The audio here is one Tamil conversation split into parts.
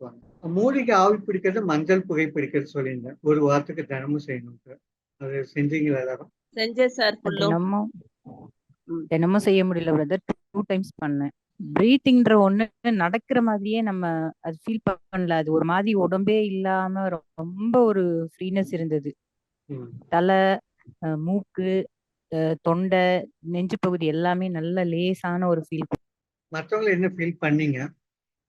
எடுத்துக்குவாங்க. மூலிகை ஆவி பிடிக்கிறது, மஞ்சள் புகை பிடிக்கிறது சொல்லியிருந்தேன். ஒரு வாரத்துக்கு தினமும் செய்யணுன்ட்டு. அது செஞ்சீங்களா எல்லாரும்? செஞ்சேன் சார் ஃபுல்லும். தினமும். தினமும் செய்ய முடியல பிரதர். 2 டைம்ஸ் பண்ணேன். பிரீத்திங்ன்ற ஒண்ணு நடக்கிற மாதிரியே நம்ம அது ஃபீல் பண்ணல. அது ஒரு மாதிரி உடம்பே இல்லாம ரொம்ப ஒரு ஃப்ரீனஸ் இருந்தது. தலை, மூக்கு, தொண்டை, நெஞ்சு பகுதி எல்லாமே நல்ல லேசான ஒரு ஃபீல். மத்தவங்கள என்ன ஃபீல் பண்ணீங்க?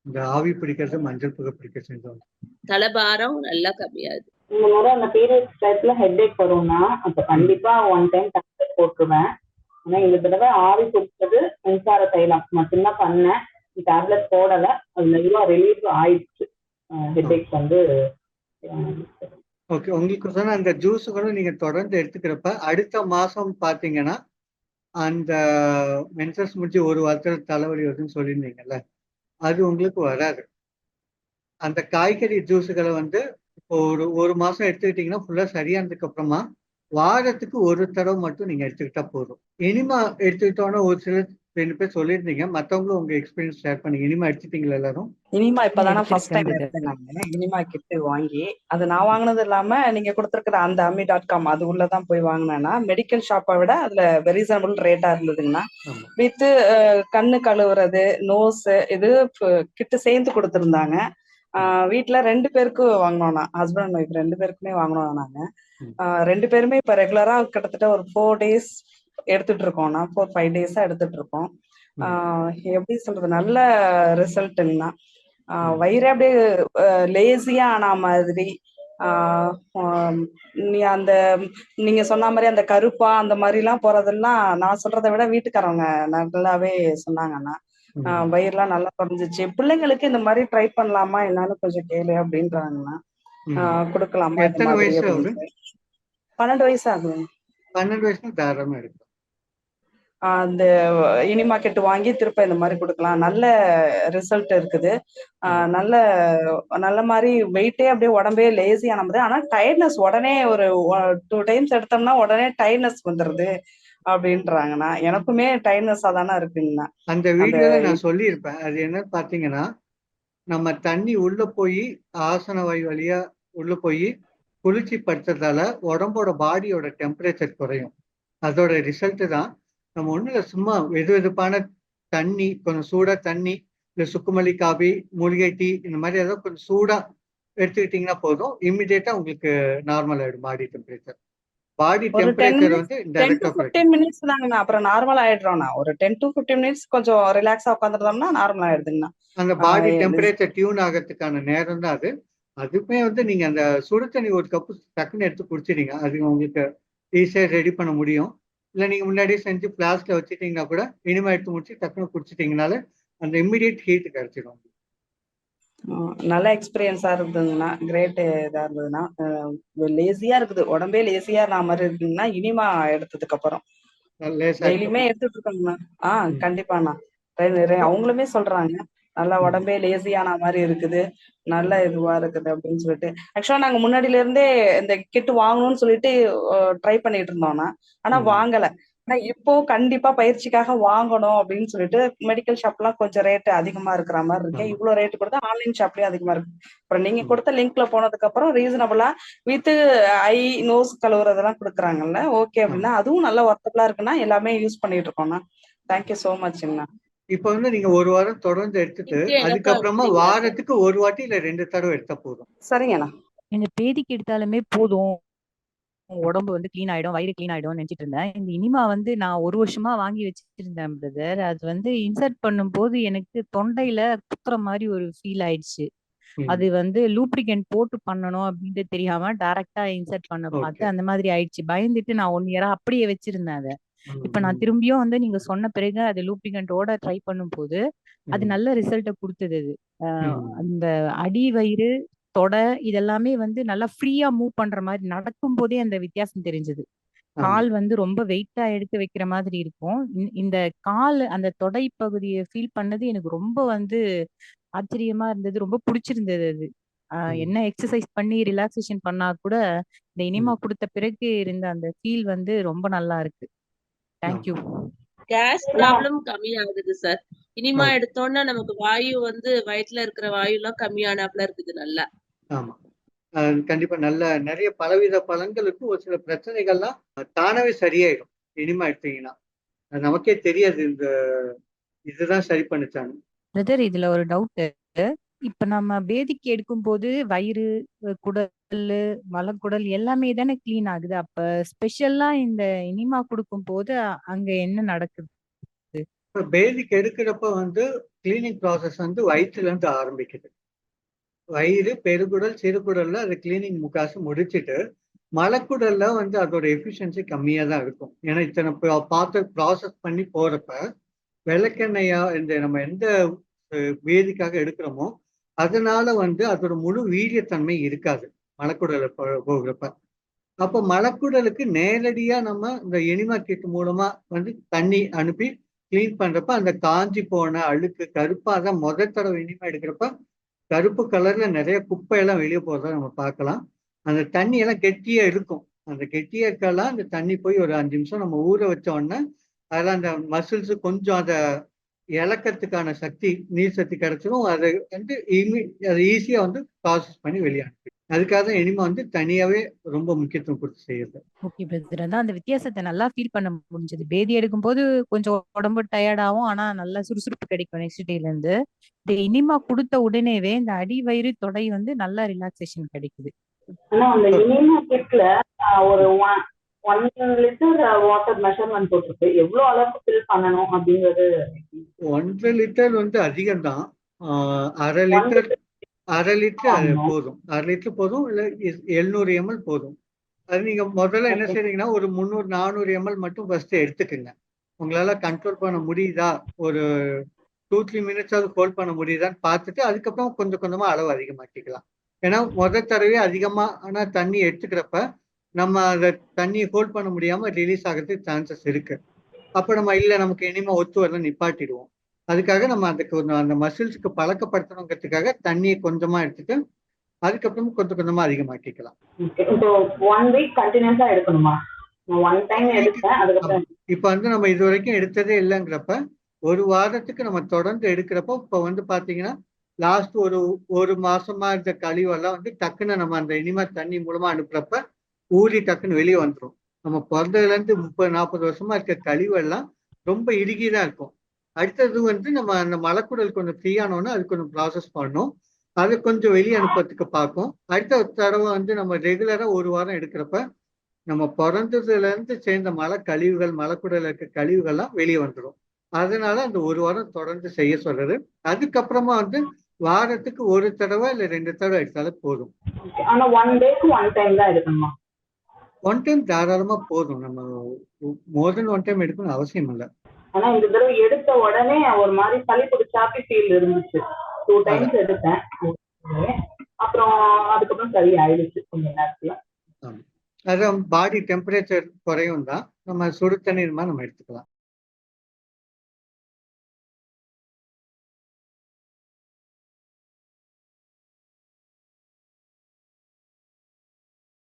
இந்த ஆவி பிடிக்கிறது, மஞ்சள் புகை பிடிக்க செஞ்சவங்க. தலபாரம் நல்லா கம்மியாகுது. இந்த முறை அந்த பீரியட்ஸ் டயத்துல ஹெட்டேக் வரும்னா, அப்ப கண்டிப்பா ஒன் டைம் டேப்லெட் போட்டுருவேன். ஆனா இந்த தடவை ஆவி பிடிச்சது, மின்சார தைலம் மட்டும்தான் பண்ணேன். டேப்லெட் போடல. அது மெதுவா ரிலீஃப் ஆயிடுச்சு. அ ஹெட்டேக் வந்து ஓகே. உங்களுக்கு சொன்ன அந்த ஜூஸுகளும் நீங்க தொடர்ந்து எடுத்துக்கிறப்ப, அடுத்த மாசம் பார்த்தீங்கன்னா, அந்த மென்சஸ் முடிஞ்சு 1 வாரத்துல தலைவலி வருதுன்னு சொல்லியிருந்தீங்கல்ல, அது உங்களுக்கு வராது. அந்த காய்கறி ஜூஸுகளை வந்து இப்போ ஒரு ஒரு மாசம் எடுத்துக்கிட்டீங்கன்னா, ஃபுல்லா சரியானதுக்கு அப்புறமா, வாரத்துக்கு ஒரு தடவை மட்டும் நீங்க எடுத்துக்கிட்டா போதும். இனிமா எடுத்துக்கிட்டோன்னா ஒரு சில 2 பேர் சொல்லியிருந்தீங்க. மத்தவங்களும் உங்க எக்ஸ்பீரியன்ஸ் ஷேர் பண்ணுங்க. எனிமா எடுத்துட்டீங்களா எல்லாரும்? இனிமா இப்பதானே ஃபர்ஸ்ட் டைம். எடுத்தேன். இனிமா கிட் வாங்கி, அது நான் வாங்குனது இல்லாம நீங்க குடுத்திருக்கிற அந்த அம்மி.காம் அது உள்ள தான் போய் வாங்குனேன்னா, மெடிக்கல் ஷாப்ப விட அதுல ரீசனபிள் ரேட்டா இருந்ததுங்கண்ணா. ஆமா. வித் கண்ணு கழுவுறது, நோஸ் இது ஃப கிட் சேர்ந்து குடுத்திருந்தாங்க. ஆ வீட்ல 2 பேருக்கு வாங்குனோம் நான். ஹஸ்பண்ட் அண்ட் ஒய்ஃப் 2 பேருக்குமே வாங்குனோம் நாங்க. 2 பேருமே இப்ப ரெகுலரா கிட்டத்தட்ட ஒரு 4 டேஸ் எடுத்துட்டு இருக்கோம்ண்ணா. 4, 5 டேஸா எடுத்துட்டு இருக்கோம். எப்படி சொல்றது? நல்ல ரிசல்ட்டுங்கண்ணா. வயிறே அப்படியே லேசியா ஆன மாதிரி, நீ அந்த நீங்க சொன்ன மாரி அந்த கருப்பா அந்த மாரிலாம் போறதெல்லாம் நான் சொல்றத விட வீட்டுக்காரவங்க நல்லாவே சொன்னாங்கண்ணா. வயிறுலாம் நல்லா குறைஞ்சிச்சு. பிள்ளைங்களுக்கு இந்த மாரி ட்ரை பண்ணலாமா என்னன்னு கொஞ்சம் கேளு அப்படின்றாங்கண்ணா. குடுக்கலாமா மாதிரி வயசு அவரு? அப்படின்ட்டு. 12 வயசு ஆகுதுங்க. 12 வயசுனா தாராளமா எடுக்கலாம். அந்த இனிமா கிட் வாங்கி திரும்ப இந்த மாரி குடுக்கலாம். நல்ல ரிசல்ட் இருக்குது. நல்ல நல்ல மாரி வெயிட்டே அப்படியே உடம்பே லேசி ஆன மாரி. ஆனா டயர்ட்னஸ் உடனே ஒரு 2 டைம்ஸ் எடுத்தோம்னா உடனே டயர்ட்னஸ் வந்துருது அப்படின்றாங்கண்ணா. எனக்குமே டயர்ட்னஸா தானே இருக்குங்கண்ணா. அந்த வீடியோல நான் சொல்லியிருப்பேன். அது என்னன்னு பார்த்தீங்கன்னா, நம்ம தண்ணி உள்ள போயி, ஆசன வாய் வழியா உள்ள போயி, குளிர்ச்சி படுத்துறதால உடம்போட பாடியோட டெம்பரேச்சர் குறையும். அதோட ரிசல்ட் தான். நம்ம இல்ல சும்மா வெதுவெதுப்பான தண்ணி, கொஞ்சம் சூடா தண்ணி, இல்ல சுக்குமல்லி காபி, மூலிகை டீ இந்த மாரி ஏதாவது கொஞ்சம் சூடா எடுத்துக்கிட்டீங்கன்னா போதும். இம்மீடியட்டா உங்களுக்கு நார்மல் ஆயிடும் பாடி டெம்பரேச்சர். பாடி ஒரு 10 டெம்பரேச்சர் வந்து 10 டைரக்ட்டா டூ குறைக்கும். 15 மினிட்ஸ் தாங்கண்ணா. அப்புறம் நார்மல் ஆயிடுறோம்ண்ணா. ஒரு 10 டூ 15 மினிட்ஸ் கொஞ்சம் ரிலாக்ஸா உட்காந்துருந்தோம்னா நார்மல் ஆயிடுதுங்கண்ணா. அந்த பாடி டெம்பரேச்சர் டியூன் ஆகறதுக்கான நேரம் தான் அது. அதுவுமே வந்து நீங்க அந்த சுடு தண்ணி ஒரு கப்பு டக்குன்னு எடுத்து குடிச்சிடுங்க. அது உங்களுக்கு ஈஸியா ரெடி பண்ண முடியும். இல்ல நீங்க முன்னாடியே செஞ்சு ஃப்ளாஸ்க்ல வச்சுட்டீங்கன்னா கூட, இனிமே எடுத்து முடிச்சு டக்குனு குடிச்சிட்டீங்கனாலே, அந்த இம்மீடியேட் ஹீட் கிடைச்சிடும். நல்ல எக்ஸ்பீரியன்ஸா இருந்ததுங்கண்ணா. கிரேட் இதா இருந்ததுண்ணா. அ லேசியா இருக்குது. உடம்பே லேசியா ஆன மாரி இருக்குங்கண்ணா. இனிமா எடுத்ததுக்கு அப்புறம். டெய்லியுமே. எடுத்துட்டு இருக்கோங்கண்ணா. ஆ ம். கண்டிப்பாண்ணா. அவங்களுமே சொல்றாங்க. நல்லா. உடம்பே லேசி ஆன மாரி இருக்குது. நல்ல இதுவா இருக்குது அப்படின்னு சொல்லிட்டு. ஆக்சுவலா நாங்க முன்னாடில இருந்தே இந்த கிட் வாங்கணும்னு சொல்லிட்டு ட்ரை பண்ணிட்டு இருந்தோம்ண்ணா. ஆனா. வாங்கல. ஆனா இப்போ கண்டிப்பா பயிற்சிக்காக வாங்கணும் அப்படின்னு சொல்லிட்டு மெடிக்கல் ஷாப்லாம் கொஞ்சம் ரேட் அதிகமா இருக்கிற மாரி இருக்கு. ஆமா. இவ்ளோ ரேட் கொடுத்தா ஆன்லைன் ஷாப்லயும் அதிகமா இருக்கு. அப்புறம் நீங்க. கொடுத்த லிங்க்ல போனதுக்கு அப்புறம் ரீசனபிளா வித் ஐ, நோஸ் கழுவுறதெல்லாம் குடுக்குறாங்கல்ல. ஓகே. அப்படின்னா, அதுவும் நல்ல வொர்த்தபுளா இருக்குண்ணா. எல்லாமே யூஸ் பண்ணிட்டு இருக்கோம்ண்ணா. தேங்க் யூ சோ மச்ங்கண்ணா. இப்ப வந்து நீங்க 1 வாரம் தொடர்ந்து எடுத்துட்டு, அதுக்கப்புறமா? வாரத்துக்கு 1 வாட்டி இல்ல 2 தடவ எடுத்தா போதும். சரிங்கண்ணா. இந்த பேதிக்கு எடுத்தாலுமே போதும். உடம்பு வந்து கிளீன் ஆயிடும், வயிறு கிளீன் ஆயிடும்னு நினைச்சிட்டு இருந்தேன். இந்த இனிமா வந்து நான் 1 வருஷமா வாங்கி வச்சிருந்தேன் பிரதர். அது வந்து இன்சர்ட் பண்ணும்போது எனக்கு தொண்டையில குத்துற மாரி ஒரு ஃபீல் ஆயிடுச்சு. அது வந்து லூப்ரிகன்ட் போட்டு பண்ணணும் அப்படின்ட்டு தெரியாம டைரக்ட்டா இன்சர்ட் பண்ண பார்த்து. அந்த மாதிரி ஆயிடுச்சு. பயந்துட்டு நான் 1 இயரா அப்படியே வச்சிருந்தேன் அத. இப்ப நான். திரும்பியும் வந்து நீங்க சொன்ன பிறகு அது லூப்ரிகன்ட்டோட ட்ரை பண்ணும்போது, அது ம். நல்ல ரிசல்ட்ட குடுத்தது அது. அந்த அடி வயிறு, தொடை இதெல்லாமே வந்து நல்லா ஃப்ரீயா மூவ் பண்ற மாரி நடக்கும்போதே அந்த வித்தியாசம் தெரிஞ்சது. கால் வந்து ரொம்ப வெயிட்டா எடுத்து வைக்கிற மாதிரி இருக்கும். இந் இந்த கால் அந்த தொடை பகுதிய ஃபீல் பண்ணது எனக்கு ரொம்ப வந்து ஆச்சரியமா இருந்தது. ரொம்ப புடிச்சிருந்தது அது. என்ன எக்சர்சைஸ் பண்ணி ரிலாக்சேஷன் பண்ணா கூட, இந்த இனிமா. குடுத்த பிறகு இருந்த அந்த ஃபீல் வந்து ரொம்ப நல்லா இருக்கு. ஆமா. Thank you. கேஸ் ப்ராப்ளம் கம்மியாகுது சார் இனிமா எடுத்தோம்னா நமக்கு வாயு வந்து வயித்துல இருக்கிற வாயு எல்லாம் கம்மியானாப்ல இருக்குது நல்லா. ஆமா. கண்டிப்பா நல்ல நிறைய பலவித பலன்களுக்கு ஒரு சில பிரச்சனைகள்லாம் தானாவே சரியாயிடும். இனிமா எடுத்தீங்கன்னா. அது நமக்கே தெரியாது இந்த இதுதான் சரி பண்ணுச்சான்னு. பிரதர் இதுல ஒரு டவுட் இப்ப நம்ம பேதிக்கு எடுக்கும் போது வயிறு குடல் மலக்குடல் எல்லாமே தானே கிளீன் ஆகுது. அப்ப ஸ்பெஷல்லா இந்த இனிமா கொடுக்கும் போது அங்க என்ன நடக்குது? பேதிக்கு எடுக்கிறப்ப வந்து கிளீனிங் ப்ராசஸ் வந்து வயிற்றுல இருந்து ஆரம்பிக்குது. வயிறு பெருகுடல் சிறுகுடல்ல அது கிளீனிங் முக்காசு முடிச்சிட்டு மலக்குடல்ல வந்து அதோட எஃபிஷியன்சி கம்மியா தான் இருக்கும். ஏன்னா இத்தனை பா- பார்த்து ப்ராசஸ் பண்ணி போறப்ப விளக்கெண்ணெயா இந்த நம்ம எந்த வேதிக்காக எடுக்கிறோமோ அதனால வந்து அதோட முழு வீரியத்தன்மை இருக்காது மலக்குடலை போகிறப்ப. அப்போ மலக்குடலுக்கு நேரடியா நம்ம இந்த எனிமா கிட் மூலமா வந்து தண்ணி அனுப்பி க்ளீன் பண்றப்ப அந்த காஞ்சி போன அழுக்கு கருப்பாக தான் முதல் தடவை இனிமா எடுக்கிறப்ப கருப்பு கலர்ல நிறைய குப்பையெல்லாம் வெளியே போகிறத நம்ம பார்க்கலாம். அந்த தண்ணி எல்லாம் கெட்டியா இருக்கும். அந்த கெட்டியா இருக்கலாம். அந்த தண்ணி போய் ஒரு அஞ்சு நிமிஷம் நம்ம ஊற வச்ச உடனே அதெல்லாம் அந்த மசில்ஸ் கொஞ்சம் அதை இழக்கிறதுக்கான சக்தி நீர் சக்தி கிடைச்சிடும் அதை வந்து இமி அதை ஈஸியா வந்து ப்ராசஸ் பண்ணி வெளியானுப்பி அதுக்காக தான் இனிமே வந்து தனியாவே ரொம்ப முக்கியத்துவம் கொடுத்து செய்யுது ஓகே பிரதர் அதான் அந்த வித்தியாசத்தை நல்லா ஃபீல் பண்ண முடிஞ்சது. பேதி எடுக்கும் போது கொஞ்சம் உடம்பு டயர்ட் ஆகும். ஆனா நல்லா சுறுசுறுப்பு கிடைக்கும் நெக்ஸ்ட் டேல இருந்து. இந்த இனிமா கொடுத்த உடனேவே இந்த அடி வயிறு தொடை வந்து நல்லா ரிலாக்ஸேஷன் கிடைக்குது. ஆனா அந்த இனிமா கிட்ல ஒரு ஒன் லிட்டர் வாட்டர் மெஷர்மெண்ட் போட்டிருக்கு. எவ்வளவு அளவுக்கு ஃபில் பண்ணணும் அப்படிங்கிறது ஒன்றரை லிட்டர் வந்து அதிகம்தான். ஆஹ் அரை லிட்டர் அரை லிட்டர் அது. போதும். அரை லிட்டர் போதும் இல்ல எழுநூறு எம்எல் போதும். அது நீங்க முதல்ல என்ன. செய்றீங்கன்னா ஒரு முந்நூறு நானூறு எம்எல் மட்டும் ஃபர்ஸ்ட் எடுத்துக்கங்க. உங்களால கண்ட்ரோல் பண்ண முடியுதா? ஒரு டூ த்ரீ மினிட்ஸாவது ஹோல்ட் பண்ண முடியுதான்னு பார்த்துட்டு அதுக்கப்புறம் கொஞ்சம் கொஞ்சமா அளவு அதிகமாக்கிக்கலாம். ஏன்னா முதல் தடவை அதிகமா ஆனா தண்ணி எடுத்துக்கிறப்ப நம்ம அந்த தண்ணியை ஹோல்ட் பண்ண முடியாம ரிலீஸ் ஆகிறதுக்கு சான்சஸ் இருக்கு. அப்ப நம்ம இல்ல நமக்கு இனிமே ஒத்து வரல நிப்பாட்டிடுவோம். அதுக்காக நம்ம அதுக்கு ஒரு அந்த மசில்ஸ்க்கு பழக்கப்படுத்தணுங்கிறதுக்காக தண்ணியை கொஞ்சமா எடுத்துட்டு அதுக்கப்புறம் கொஞ்சம் கொஞ்சமா அதிகமாக்கிக்கலாம். ஒன் வீக் கண்டினியூஸா எடுக்கணுமா? இப்ப வந்து நம்ம இது வரைக்கும் எடுத்ததே இல்லைங்கிறப்ப ஒரு வாரத்துக்கு நம்ம தொடர்ந்து எடுக்கிறப்போ இப்ப வந்து பாத்தீங்கன்னா லாஸ்ட் ஒரு ஒரு மாசமா இருந்த கழிவெல்லாம் வந்து டக்குன்னு நம்ம அந்த இனிமே தண்ணி மூலமா அனுப்புறப்ப ஊறி டக்குன்னு வெளியே வந்துடும் நம்ம பிறந்ததுல இருந்து முப்பது நாற்பது வருஷமா இருக்க கழிவெல்லாம் ரொம்ப இறுகிதான் இருக்கும். அடுத்தது வந்து நம்ம அந்த மலக்குடல் கொஞ்சம் ஃப்ரீ ஆனோன்னா அது கொஞ்சம் ப்ராசஸ் பண்ணும். அதை கொஞ்சம் வெளியே அனுப்புறதுக்கு பார்க்கும். அடுத்த தடவை வந்து நம்ம ரெகுலரா ஒரு வாரம் எடுக்கிறப்ப நம்ம பிறந்ததுல இருந்து சேர்ந்த மலை கழிவுகள் மலக்குடல இருக்க கழிவுகள்லாம் வெளியே வந்துடும் அதனால அந்த ஒரு வாரம் தொடர்ந்து செய்ய சொல்றது. அதுக்கப்புறமா வந்து வாரத்துக்கு ஒரு தடவை இல்ல ரெண்டு தடவை எடுத்தாலே போதும். ஆனா ஒன் டேக்கு ஒன் டைம் தான் எடுக்கணுமா? ஒன் டைம் தாராளமா போதும். நம்ம மோர் தென் ஒன் டைம் எடுக்கணும் அவசியம் இல்லை. ஆனா இந்த தடவை எடுத்த உடனே ஒரு மாதிரி சளி பிடிச்சாப்பி ஃபீல் இருந்துச்சு. டூ டைம்ஸ் எடுத்தேன். அப்புறம் அதுக்கப்புறம் சரி ஆயிடுச்சு கொஞ்ச நேரத்துல. அதான் பாடி டெம்பரேச்சர் குறையும் தான் நம்ம சுடு தண்ணீர் நம்ம எடுத்துக்கலாம்.